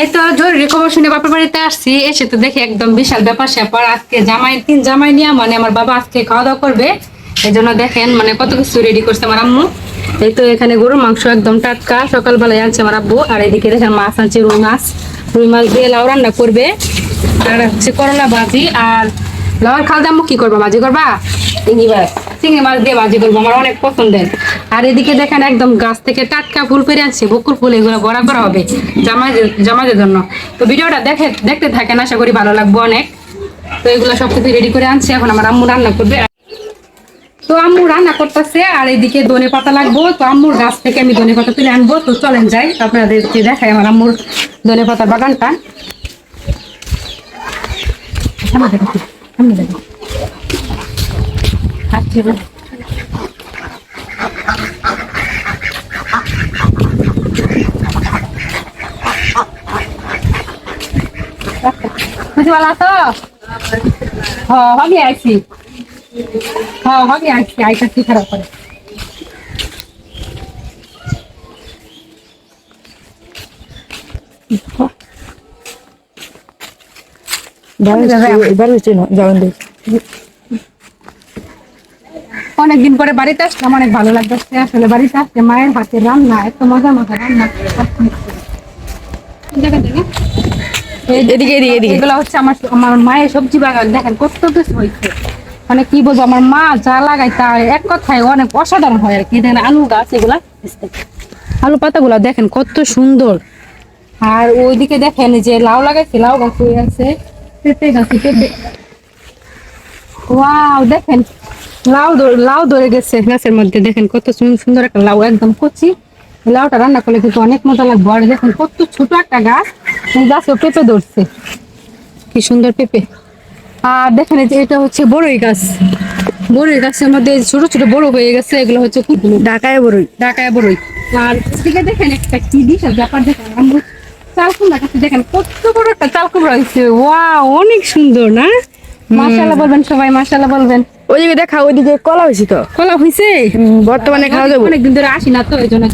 এই তো জরুরি খবর শুনে বাপের বাড়িতে আসছি, এসে তো দেখি একদম বিশাল ব্যাপার স্যাপার। আজকে জামাই, তিন জামাই নিয়ে মানে আমার বাবা আজকে খাওয়া দাওয়া করবে। এই জন্য দেখেন মানে কত কিছু রেডি করছে আমার আম্মু। এই তো এখানে গরুর মাংস একদম টাটকা। সকালবেলায় আনছে আমার আব্বু। আর এদিকে দেখেন মাছ আনছে, রুই মাছ। রুই মাছ দিয়ে লাউ রান্না করবে। আর হচ্ছে করলা ভাজি। আর লাউর খালদা আম্মু কি করবা ভাজি করবা? মাছ চিংড়ি মাছ দিয়ে ভাজি করব, আমার অনেক পছন্দের। আর এদিকে দেখেন একদম গাছ থেকে টাটকা ফুল পেরে আনছে বকুল ফুল এগুলো বড়া করা হবে জামাইদের জামাইদের জন্য। তো ভিডিওটা দেখে দেখতে থাকেন, আশা করি ভালো লাগবে অনেক। তো এগুলো সব কিছু রেডি করে আনছি, এখন আমার আম্মু রান্না করবে। তো আম্মু রান্না করতেছে, আর এদিকে ধনে পাতা লাগবো। তো আম্মুর গাছ থেকে আমি ধনে পাতা তুলে আনব। তো চলেন যাই, আপনাদেরকে দেখাই আমার আম্মুর ধনে পাতার বাগানটা। বুঝতে পারলা তো হ্যাঁ হবে আইছি হ্যাঁ হবে আইছি আইটা কি খারাপ করে অনেকদিন পরে বাড়িতে আসলাম অনেক ভালো লাগতেছে আসলে বাড়িতে আসছে মায়ের হাতে রান্না এত মজা মজা রান্না। দেখেন দেখেন এদিকে এদিকে এদিকে। এগুলো হচ্ছে আমার আমার মায়ের সবজি বাগান। দেখেন কত কিছু হয়েছে। মানে কি বলব আমার মা যা লাগায় তা এক কথায় অনেক অসাধারণ হয় আর কি। দেখেন আলু গাছ এগুলা। আলু পাতাগুলা দেখেন কত সুন্দর। আর ওইদিকে দেখেন যে লাউ লাগাইছে লাউ গাছ হয়ে আছে। পেঁপে গাছে পেঁপে। ওয়াও দেখেন লাউ লাউ ধরে গেছে গাছের মধ্যে। দেখেন কত সুন- সুন্দর একটা লাউ একদম কচি। লাউটা রান্না করলে কিন্তু অনেক মজা লাগবে। আর দেখেন কত ছোট একটা গাছ। গাছে পেঁপে ধরছে। কি সুন্দর পেঁপে। আর দেখেন যে এটা হচ্ছে বড়ই গাছ। বড়ই গাছের মধ্যে ছোট ছোট বড় হয়ে গেছে এগুলো হচ্ছে কুকুর ঢাকায় বড়ই। ঢাকায় বড়ই। আর এদিকে দেখেন একটা কি বিশাল ব্যাপার। দেখেন আমরা চাল গাছে দেখেন কত বড় একটা চাল কুমড়া হয়েছে। ওয়া অনেক সুন্দর না? মাশাআল্লাহ বলবেন সবাই মাশাআল্লাহ বলবেন। ওইদিকে দেখা ওইদিকে কলা হয়েছে তো। কলা হয়েছে বর্তমানে খাওয়া যাব। অনেকদিন ধরে আসি না তো এই জন্য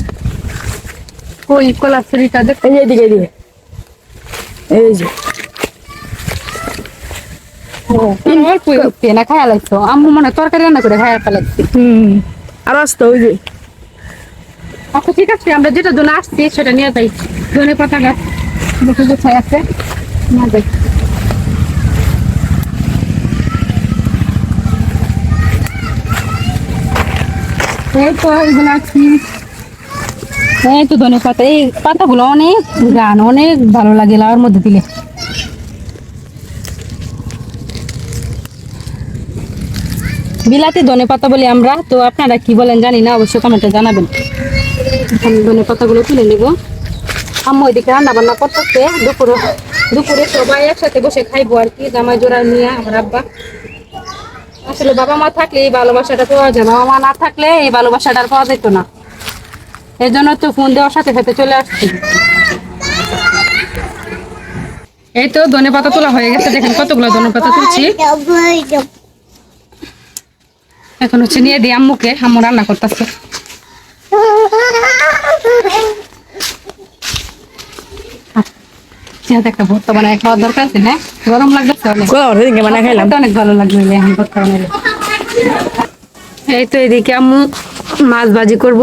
ওই কলা ছড়িটা দেখ। এই এদিকে এদিকে। এই যে। না খায়া লাগছো। আম্মু মনে তরকারি রান্না করে খায়া ফেলাচ্ছি। হুম আর আসতো ওই যে। আচ্ছা ঠিক আছে আমরা যেটা জন্য আসছি সেটা নিয়ে যাই। ধনে পাতা গাছ আছে। নিয়ে যাই। এই তো এই তো ধনে পাতা। এই পাতাগুলো অনেক গান অনেক ভালো লাগে লাউর মধ্যে দিলে। বিলাতি ধনে পাতা বলি আমরা, তো আপনারা কি বলেন জানি না, অবশ্যই কমেন্টে জানাবেন। এখন ধনে পাতাগুলো তুলে নিব। আম্মু ওইদিকে রান্না বান্না করতেছে। দুপুরে দুপুরে সবাই একসাথে বসে খাইবো আর কি, জামাই জোড়া নিয়ে, আমার আব্বা। আসলে বাবা মা থাকলে এই ভালোবাসাটা পাওয়া যায়। বাবা মা না থাকলে এই ভালোবাসাটা আর পাওয়া যেত না। এই জন্য তো ফোন দেওয়ার সাথে সাথে চলে আসছি। এই তো ধনে পাতা তোলা হয়ে গেছে। দেখেন কতগুলো ধনে পাতা তুলছি। এখন হচ্ছে নিয়ে দিই আম্মুকে। আম্মু রান্না করতেছে। যেহেতু একটা ভর্তা বানায় খাওয়ার দরকার আছে না গরম লাগতেছে অনেক। মানে খাইলাম। অনেক ভালো এখন ভর্তা বানাইলে এই তো এদিকে আম্মু মাছ ভাজি করব।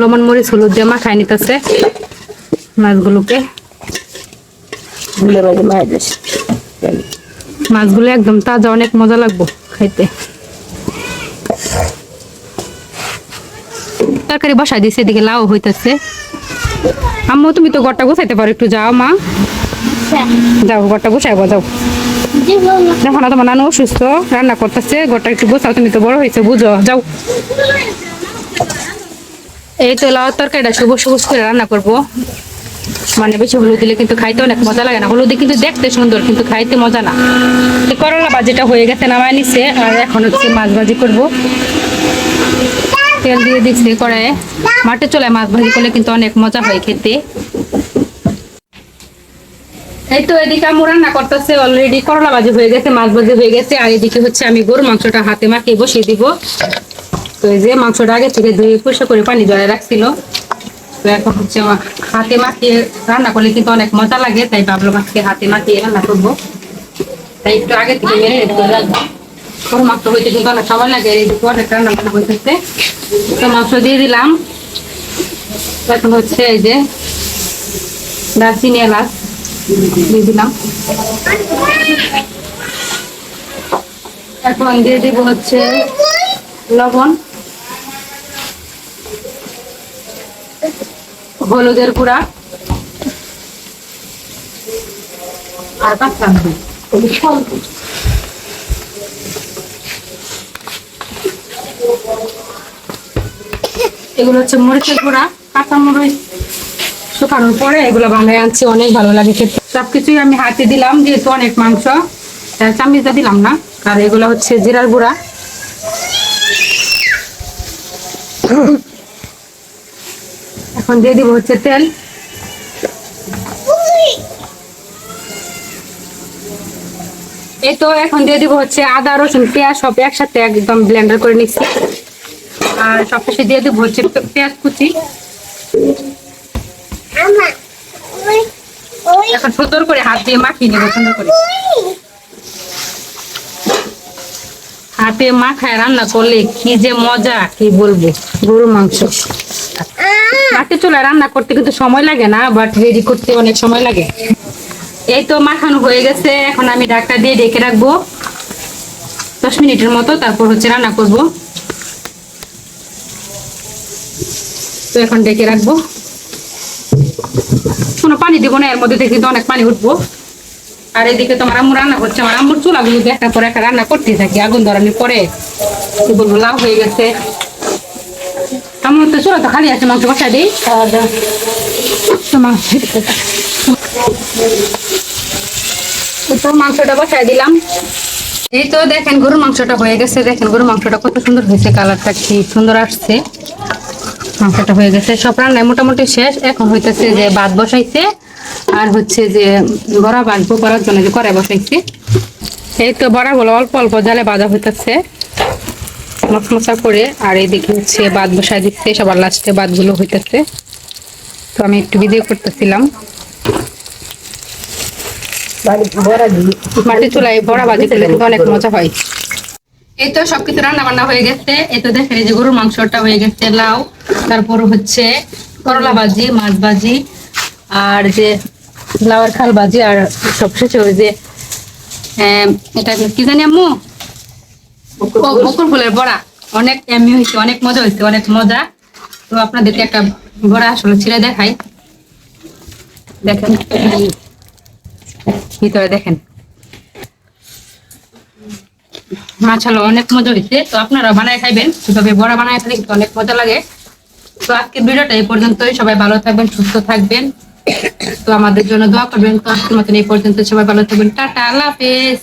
লবণ মরিচ হলুদ দিয়ে মাখাই নিতেছে মাছগুলোকে। মাছগুলো একদম তাজা অনেক মজা লাগবো খাইতে। তরকারি বসাই দিছে এদিকে লাউ হইতেছে। আম্মু তুমি তো গড়টা গোছাইতে পারো একটু যাও মা। যাও গড়টা গোছাইবো যাও। দেখো না তোমার নানু অসুস্থ রান্না করতেছে একটু গোছাও তুমি তো বড় হয়েছে বুঝো যাও। এই তো লাউ তরকারিটা সবুজ সবুজ করে রান্না করব। মানে বেশি হলুদ দিলে কিন্তু খাইতে অনেক মজা লাগে না। হলুদে কিন্তু দেখতে সুন্দর কিন্তু খাইতে মজা না। তো করলা ভাজিটা হয়ে গেছে নামায় নিচ্ছে আর এখন হচ্ছে মাছ ভাজি করব। তেল দিয়ে দিচ্ছি কড়াইয়ে। মাঠে চলে মাছ ভাজি করলে কিন্তু অনেক মজা হয় খেতে। এই তো এদিকে আমি রান্না করতেছে অলরেডি করলা ভাজি হয়ে গেছে, মাছ ভাজি হয়ে গেছে, আর এদিকে হচ্ছে আমি গরুর মাংসটা হাতে মাখিয়ে বসিয়ে দিব। তো এই যে মাংসটা আগে থেকে ধুয়ে পরিষ্কার করে পানি জলে রাখছিল। তো এখন হচ্ছে হাতে মাখিয়ে রান্না করলে কিন্তু অনেক মজা লাগে, তাই ভাবলাম আজকে হাতে মাখিয়ে রান্না করব। তাই একটু আগে থেকে মেরে করে রাখব। গরু মাংস হইতে কিন্তু অনেক সময় লাগে যে অনেক রান্না বান্না তো মাংস দিয়ে দিলাম। এখন হচ্ছে এই যে দারচিনি এলাচ। দিয়ে দিলাম এখন দিয়ে দিব হচ্ছে লবণ, হলুদের গুঁড়া আর কাঁচা এগুলো হচ্ছে মরিচের গুঁড়া কাঁচা মরিচ শুকানোর পরে এগুলো বানায় আনছি, অনেক ভালো লাগে খেতে। সবকিছুই আমি হাতে দিলাম, যেহেতু অনেক মাংস। চামিচটা দিলাম না, আর এগুলো হচ্ছে জিরার গুঁড়া। এখন দিয়ে দিব হচ্ছে তেল। এই তো, এখন দিয়ে দিব হচ্ছে আদা, রসুন, পেঁয়াজ, সব একসাথে একদম ব্লেন্ডার করে নিচ্ছি। আর সবশেষে দিয়ে দিব হচ্ছে পেঁয়াজ কুচি। এখন সুন্দর করে হাত দিয়ে মাখিয়ে নেব, সুন্দর করে। হাতে মাখায় রান্না করলে কি যে মজা, কি বলব? গরুর মাংস। মাটির চুলায় রান্না করতে কিন্তু সময় লাগে না বাট রেডি করতে অনেক সময় লাগে। এই তো মাখানো হয়ে গেছে, এখন আমি ডাক্তার দিয়ে ডেকে রাখব। দশ মিনিটের মতো তারপর হচ্ছে রান্না করব। তো এখন ডেকে রাখব। কোনো পানি দিব না, এর মধ্যে থেকে তো অনেক পানি উঠবো। আর এদিকে তোমার আম্মু রান্না করছে আমার আম্মুর চুলাগুলো একটা পর একটা রান্না করতে থাকি, আগুন ধরানোর পরে। বলব লাভ হয়ে গেছে। আমার তো চুলা তো খালি আছে, মাংস বসা দিই। মাংসটা বসাই দিলাম। এই তো দেখেন, গরুর মাংসটা হয়ে গেছে। দেখেন, গরুর মাংসটা কত সুন্দর হয়েছে, কালারটা কি সুন্দর আসছে। মাংসটা হয়ে গেছে। সব রান্নায় মোটামুটি শেষ। এখন হইতেছে যে ভাত বসাইছে আর হচ্ছে যে বড়া বাঁধবো করার জন্য যে কড়াই বসাইছে। এই তো বড়াগুলো অল্প অল্প জালে বাঁধা হইতেছে। মশমশা করে আর এইদিকে হচ্ছে বাদ বসাই দিচ্ছে সবার লাস্টে বাদগুলো হইতেছে। তো আমি একটু ভিডিও করতেছিলাম। মাটি চুলায় বড়া বাজি করলে অনেক মজা হয়। এই তো সবকিছু রান্না বান্না হয়ে গেছে। এই তো দেখেন এই যে গরুর মাংসটা হয়ে গেছে লাউ তারপর হচ্ছে করলা ভাজি মাছ ভাজি আর যে লাউয়ের খাল ভাজি আর সবশেষে ওই যে এটা কি জানি আম্মু? ও, বকুল ফুলের বড়া। অনেক এমনি হয়েছে অনেক মজা হয়েছে অনেক মজা। তো আপনাদেরকে একটা বড়া আসলে ছিঁড়ে দেখাই। দেখেন। ভিতরে দেখেন। মাছ হলো অনেক মজা হয়েছে। তো আপনারা বানায় খাইবেন। সেভাবে বড়া বানায় খেলে কিন্তু অনেক মজা লাগে। তো আজকের ভিডিওটা এই পর্যন্তই। সবাই ভালো থাকবেন, সুস্থ থাকবেন। তো আমাদের জন্য দোয়া করবেন। তো আজকের মতন এই পর্যন্ত সবাই ভালো থাকবেন। টাটা, আল্লাহ হাফেজ।